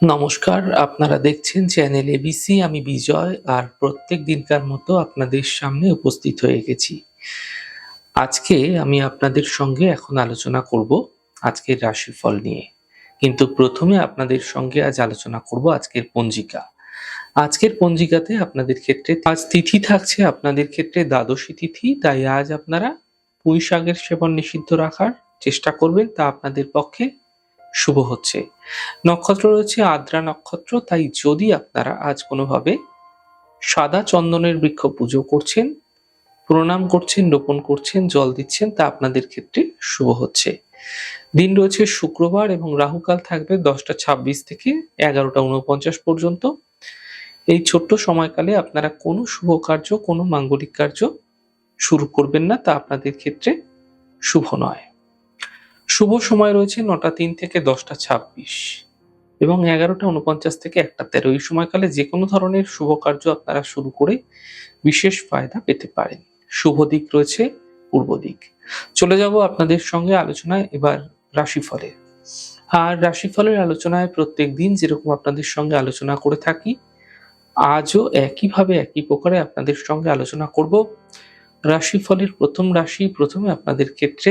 নমস্কার, আপনারা দেখছেন চ্যানেল এবিসি আমি বিজয় আর প্রত্যেক দিনকার মতো আপনাদের সামনে উপস্থিত হয়ে গেছি। আজকে আমি আপনাদের সঙ্গে এখন আলোচনা করব আজকের রাশিফল নিয়ে। কিন্তু প্রথমে আপনাদের সঙ্গে আজ আলোচনা করব আজকের পঞ্জিকা। আজকের পঞ্জিকাতে আপনাদের ক্ষেত্রে আজ তিথি থাকছে, আপনাদের ক্ষেত্রে দ্বাদশী তিথি, তাই আজ আপনারা পুঁই শাকের সেবন নিষিদ্ধ রাখার চেষ্টা করবেন তা আপনাদের পক্ষে শুভ হচ্ছে। নক্ষত্র রয়েছে আদ্রা নক্ষত্র, তাই যদি আপনারা আজ কোনোভাবে সাদা চন্দনের বৃক্ষ পুজো করছেন, প্রণাম করছেন, রোপণ করছেন, জল দিচ্ছেন, তা আপনাদের ক্ষেত্রে শুভ হচ্ছে। দিন রয়েছে শুক্রবার এবং রাহুকাল থাকবে দশটা ছাব্বিশ থেকে এগারোটা উনপঞ্চাশ পর্যন্ত। এই ছোট্ট সময়কালে আপনারা কোনো শুভ কার্য, কোনো মাঙ্গলিক কার্য শুরু করবেন না, তা আপনাদের ক্ষেত্রে শুভ নয়। শুভ সময় রয়েছে নটা তিন থেকে দশটা ছাব্বিশ এবং এগারোটা উনপঞ্চাশ থেকে একটা তেরো। এই সময়কালে যে কোনো ধরনের শুভ কার্য আপনারা শুরু করে বিশেষ ফায়দা পেতে পারেন। শুভ দিক রয়েছে, পূর্ব দিক। চলে যাব আপনাদের সঙ্গে আলোচনায় এবার রাশিফলের। আর রাশিফলের আলোচনায় প্রত্যেক দিন যেরকম আপনাদের সঙ্গে আলোচনা করে থাকি, আজও একইভাবে একই প্রকারে আপনাদের সঙ্গে আলোচনা করব। রাশিফলের প্রথম রাশি, প্রথমে আপনাদের ক্ষেত্রে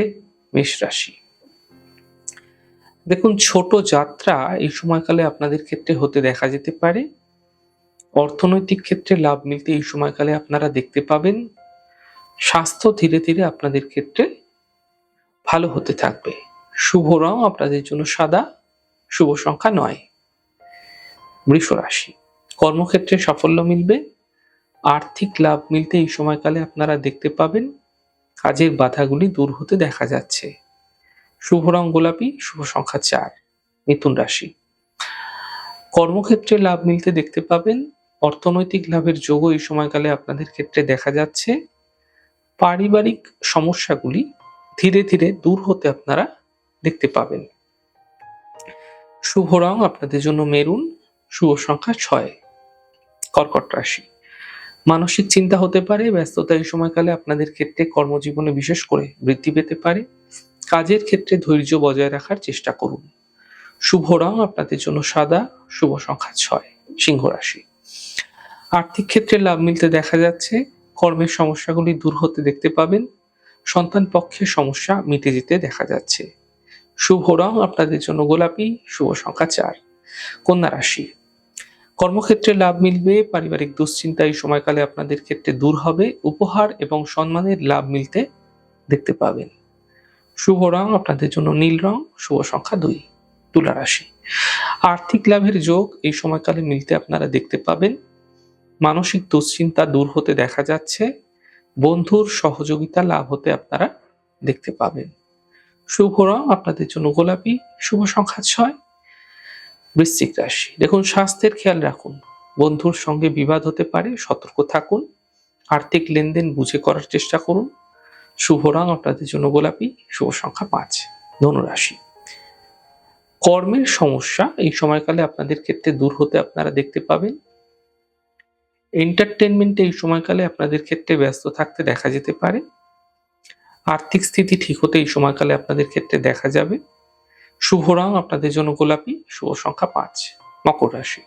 মেষ রাশি। দেখুন, ছোট যাত্রা এই সময়কালে আপনাদের ক্ষেত্রে হতে দেখা যেতে পারে। অর্থনৈতিক ক্ষেত্রে লাভ মিলতে এই সময়কালে আপনারা দেখতে পাবেন। স্বাস্থ্য ধীরে ধীরে আপনাদের ক্ষেত্রে ভালো হতে থাকবে। শুভ রং আপনাদের জন্য সাদা, শুভ সংখ্যা নয়। বৃষ রাশি, কর্মক্ষেত্রে সাফল্য মিলবে। আর্থিক লাভ মিলতে এই সময়কালে আপনারা দেখতে পাবেন। কাজের বাধাগুলি দূর হতে দেখা যাচ্ছে। শুভ রং গোলাপি, শুভ সংখ্যা চার, মিথুন রাশি। কর্মক্ষেত্রে লাভ মিলতে দেখতে পাবেন। অর্থনৈতিক লাভের যোগও এই সময়কালে আপনাদের ক্ষেত্রে দেখা যাচ্ছে। পারিবারিক সমস্যাগুলি ধীরে ধীরে দূর হতে আপনারা দেখতে পাবেন। শুভ রং আপনাদের জন্য মেরুন, শুভ সংখ্যা ছয়, কর্কট রাশি। মানসিক চিন্তা হতে পারে, ব্যস্ততা এই সময়কালে আপনাদের ক্ষেত্রে কর্মজীবনে বিশেষ করে বৃদ্ধি পেতে পারে। কাজের ক্ষেত্রে ধৈর্য বজায় রাখার চেষ্টা করুন। শুভ রং আপনাদের জন্য সাদা, শুভ সংখ্যা ছয়, সিংহ রাশি। আর্থিক ক্ষেত্রে লাভ মিলতে দেখা যাচ্ছে, কর্মের সমস্যাগুলি দূর হতে দেখতে পাবেন, সন্তান পক্ষের সমস্যা মিটে যেতে দেখা যাচ্ছে। শুভ রং আপনাদের জন্য গোলাপি, শুভ সংখ্যা চার, কন্যা রাশি। কর্মক্ষেত্রে লাভ মিলবে, পারিবারিক দুশ্চিন্তা এই সময়কালে আপনাদের ক্ষেত্রে দূর হবে, উপহার এবং সম্মানের লাভ মিলতে দেখতে পাবেন। শুভ রং আপনাদের জন্য নীল রং, শুভ সংখ্যা দুই, তুলা রাশি। আর্থিক লাভের যোগ এই সময়কালে মিলতে আপনারা দেখতে পাবেন। মানসিক দুশ্চিন্তা দূর হতে দেখা যাচ্ছে। বন্ধুর সহযোগিতা লাভ হতে আপনারা দেখতে পাবেন। শুভ রং আপনাদের জন্য গোলাপি, শুভ সংখ্যা ছয়, বৃশ্চিক রাশি। দেখুন, স্বাস্থ্যের খেয়াল রাখুন। বন্ধুর সঙ্গে বিবাদ হতে পারে, সতর্ক থাকুন। আর্থিক লেনদেন বুঝে করার চেষ্টা করুন। শুভ রং আপনাদের জন্য গোলাপি, শুভ সংখ্যা পাঁচ, ধনুরাশি। কর্মের সমস্যা এই সময়কালে আপনাদের ক্ষেত্রে দূর হতে আপনারা দেখতে পাবেন। এন্টারটেনমেন্টে এই সময়কালে আপনাদের ক্ষেত্রে ব্যস্ত থাকতে দেখা যেতে পারে। আর্থিক স্থিতি ঠিক হতে এই সময়কালে আপনাদের ক্ষেত্রে দেখা যাবে। শুভ রং আপনাদের জন্য গোলাপি, শুভ সংখ্যা পাঁচ, মকর রাশি।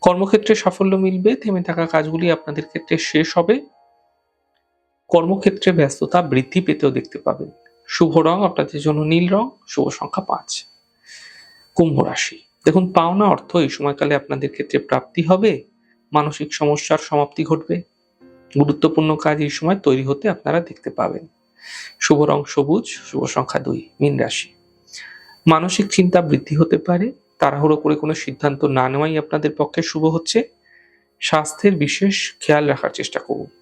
কর্মক্ষেত্রে সাফল্য মিলবে, থেমে থাকা কাজগুলি আপনাদের ক্ষেত্রে শেষ হবে। কর্মক্ষেত্রে ব্যস্ততা বৃদ্ধি পেতেও দেখতে পাবেন শুভ রং আপনাদের জন্য নীল রং, শুভ সংখ্যা পাঁচ। কুম্ভ রাশি। দেখুন, পাওনা অর্থ এই সময়কালে আপনাদের ক্ষেত্রে প্রাপ্তি হবে। মানসিক সমস্যার সমাপ্তি ঘটবে। গুরুত্বপূর্ণ কাজ এই সময় তৈরি হতে আপনারা দেখতে পাবেন। শুভ রং সবুজ, শুভ সংখ্যা দুই, মীন রাশি। মানসিক চিন্তা বৃদ্ধি হতে পারে। তাড়াহুড়ো করে কোনো সিদ্ধান্ত না নেওয়াই আপনাদের পক্ষে শুভ হচ্ছে। স্বাস্থ্যের বিশেষ খেয়াল রাখার চেষ্টা করুন।